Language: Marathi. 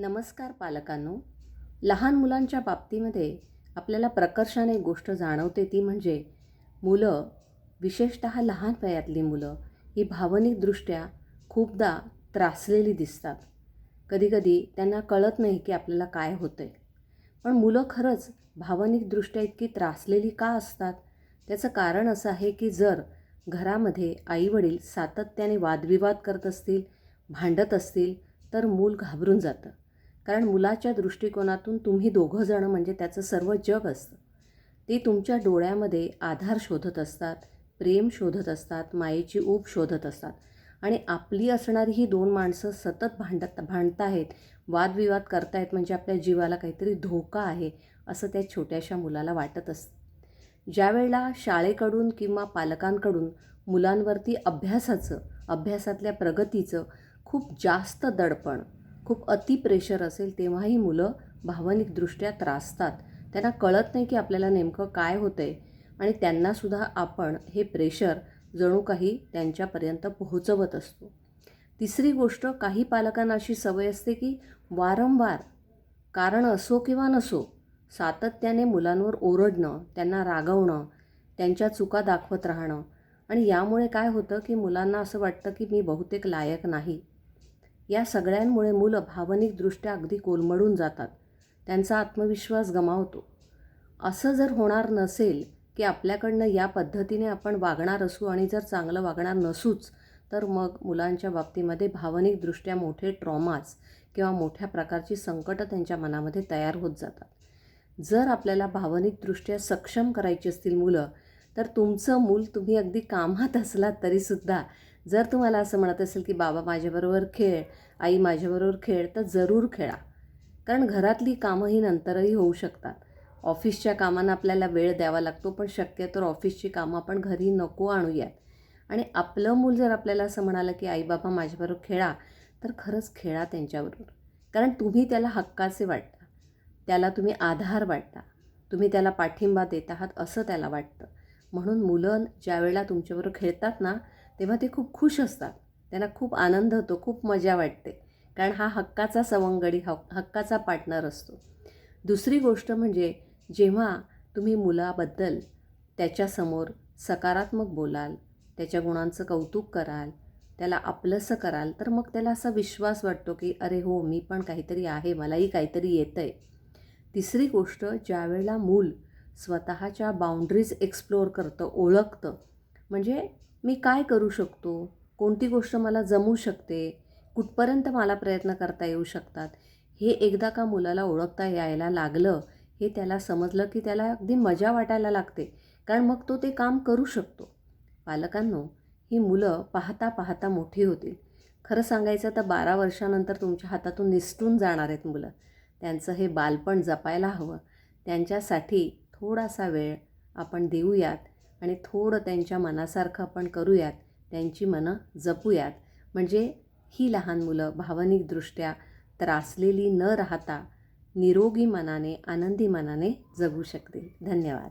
नमस्कार पालकांनो. लहान मुलांच्या बाबतीमध्ये आपल्याला प्रकर्षाने एक गोष्ट जाणवते ती म्हणजे मुलं विशेषत लहान वयातली मुलं ही भावनिकदृष्ट्या खूपदा त्रासलेली दिसतात. कधीकधी त्यांना कळत नाही की आपल्याला काय होतं आहे पण मुलं खरंच भावनिकदृष्ट्या इतकी त्रासलेली का असतात? त्याचं कारण असं आहे की जर घरामध्ये आईवडील सातत्याने वादविवाद करत असतील भांडत असतील तर मूल घाबरून जातं. कारण मुलाच्या दृष्टिकोनातून तुम्ही दोघं जणं म्हणजे त्याचं सर्व जग असतं. ते तुमच्या डोळ्यामध्ये आधार शोधत असतात प्रेम शोधत असतात मायेची ऊब शोधत असतात. आणि आपली असणारी ही दोन माणसं सतत भांडत भांडताहेत वादविवाद करतायत म्हणजे आपल्या जीवाला काहीतरी धोका आहे असं त्या छोट्याशा मुलाला वाटत असतं. ज्यावेळेला शाळेकडून किंवा पालकांकडून मुलांवरती अभ्यासाचं अभ्यासातल्या प्रगतीचं खूप जास्त दडपण खूप अति प्रेशर असेल तेव्हाही मुलं भावनिकदृष्ट्या त्रासतात. त्यांना कळत नाही की आपल्याला नेमकं काय होतं आहे आणि त्यांनासुद्धा आपण हे प्रेशर जणू काही त्यांच्यापर्यंत पोहोचवत असतो. तिसरी गोष्ट काही पालकांना अशी सवय असते की वारंवार कारण असो किंवा नसो सातत्याने मुलांवर ओरडणं त्यांना रागवणं त्यांच्या चुका दाखवत राहणं आणि यामुळे काय होतं की मुलांना असं वाटतं की मी बहुतेक लायक नाही. या सगळ्यांमुळे मुलं भावनिकदृष्ट्या अगदी कोलमडून जातात. त्यांचा आत्मविश्वास गमावतो. असं जर होणार नसेल की आपल्याकडनं या पद्धतीने आपण वागणार असू आणि जर चांगलं वागणार नसूच तर मग मुलांच्या बाबतीमध्ये भावनिकदृष्ट्या मोठे ट्रॉमाज किंवा मोठ्या प्रकारची संकटं त्यांच्या मनामध्ये तयार होत जातात. जर आपल्याला भावनिकदृष्ट्या सक्षम करायची असतील मुलं तर तुमचं मूल तुम्ही अगदी कामात असलात तरीसुद्धा जर तुम्हाला असं म्हणत असेल की बाबा माझ्याबरोबर खेळ आई माझ्याबरोबर खेळ तर जरूर खेळा. कारण घरातली कामं ही नंतरही होऊ शकतात. ऑफिसच्या कामांना आपल्याला वेळ द्यावा लागतो पण शक्यतो ऑफिसची कामं आपण घरी नको आणूयात आणि आपलं मूल जर आपल्याला असं म्हणालं की आई बाबा माझ्याबरोबर खेळा तर खरंच खेळा त्यांच्याबरोबर. कारण तुम्ही त्याला हक्काचे वाटता. त्याला तुम्ही आधार वाटता. तुम्ही त्याला पाठिंबा देत आहात असं त्याला वाटतं. म्हणून मुलं ज्यावेळेला तुमच्याबरोबर खेळतात ना तेव्हा ते खूप खुश असतात. त्यांना खूप आनंद होतो खूप मजा वाटते. कारण हा हक्काचा सवंगडी हक हक्काचा पार्टनर असतो. दुसरी गोष्ट म्हणजे जेव्हा तुम्ही मुलाबद्दल त्याच्यासमोर सकारात्मक बोलाल त्याच्या गुणांचं कौतुक कराल त्याला आपलंसं कराल तर मग त्याला असा विश्वास वाटतो की अरे हो मी पण काहीतरी आहे मलाही काहीतरी येतं आहे तिसरी गोष्ट ज्यावेळेला मूल स्वतःच्या बाउंड्रीज एक्सप्लोअर करतं ओळखतं म्हणजे मी काय करू शकतो? कोणती गोष्ट मला जमू शकते? कुठपर्यंत मला प्रयत्न करता येऊ शकतात? हे एकदा का मुलाला ओळखता यायला लागलं हे त्याला समजलं की त्याला अगदी मजा वाटायला लागते कारण मग तो ते काम करू शकतो. पालकांनो ही मुलं पाहता पाहता मोठी होतील. खरं सांगायचं तर बारा वर्षानंतर तुमच्या हातातून निसटून जाणार आहेत मुलं. त्यांचं हे बालपण जपायला हवं. त्यांच्यासाठी थोडासा वेळ आपण देऊयात. आणि थोडं त्यांच्या मनासारखं आपण करूयात त्यांची मनं जपूयात. म्हणजे ही लहान मुलं भावनिकदृष्ट्या त्रासलेली न राहता निरोगी मनाने आनंदी मनाने जगू शकतील. धन्यवाद.